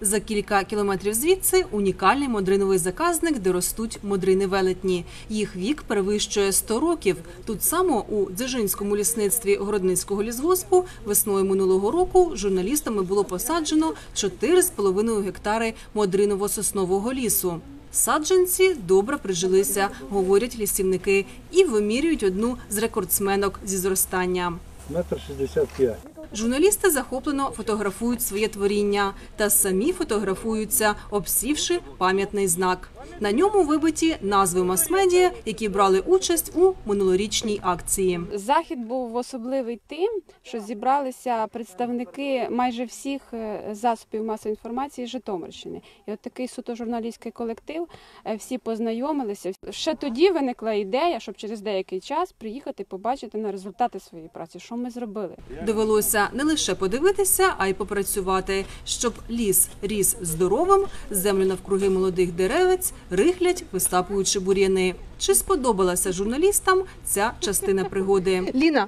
За кілька кілометрів звідси унікальний модриновий заказник, де ростуть модрини велетні. Їх вік перевищує 100 років. Тут само у Дзержинському лісництві Городницького лісгоспу весною минулого року журналістами було посаджено 4,5 гектари модриново-соснового лісу. Саджанці добре прижилися, говорять лісівники, і вимірюють одну з рекордсменок зі зростання. Метр шістдесят п'ять. Журналісти захоплено фотографують своє творіння та самі фотографуються, обсівши пам'ятний знак. На ньому вибиті назви мас-медіа, які брали участь у минулорічній акції. Захід був особливий тим, що зібралися представники майже всіх е, засобів масової інформації Житомирщини. І от такий суто журналістський колектив, е, всі познайомилися. Ще тоді виникла ідея, щоб через деякий час приїхати побачити на результати своєї праці, що ми зробили. Довелося не лише подивитися, а й попрацювати, щоб ліс ріс здоровим, землю навкруги молодих деревець рихлять, висапуючи бур'яни. Чи сподобалася журналістам ця частина пригоди? Ліна,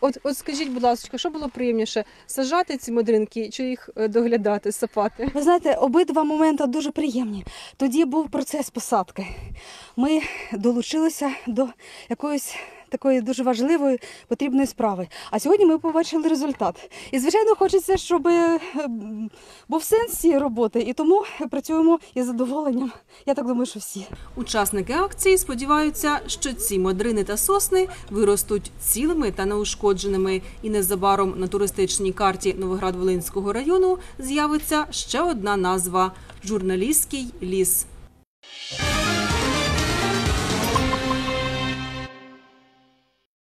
от, от скажіть, будь ласка, що було приємніше сажати ці модринки чи їх е, доглядати, сапати? Ви знаєте, обидва моменти дуже приємні. Тоді був процес посадки. Ми долучилися до якоїсь такої дуже важливої потрібної справи. А сьогодні ми побачили результат. І звичайно, хочеться, щоб е, був сенс цієї роботи, і тому працюємо із задоволенням. Я так думаю, що всі. Учасники акції сподіваються, що ці модрини та сосни виростуть цілими та неушкодженими, і незабаром на туристичній карті Новоград-Волинського району з'явиться ще одна назва журналістський ліс.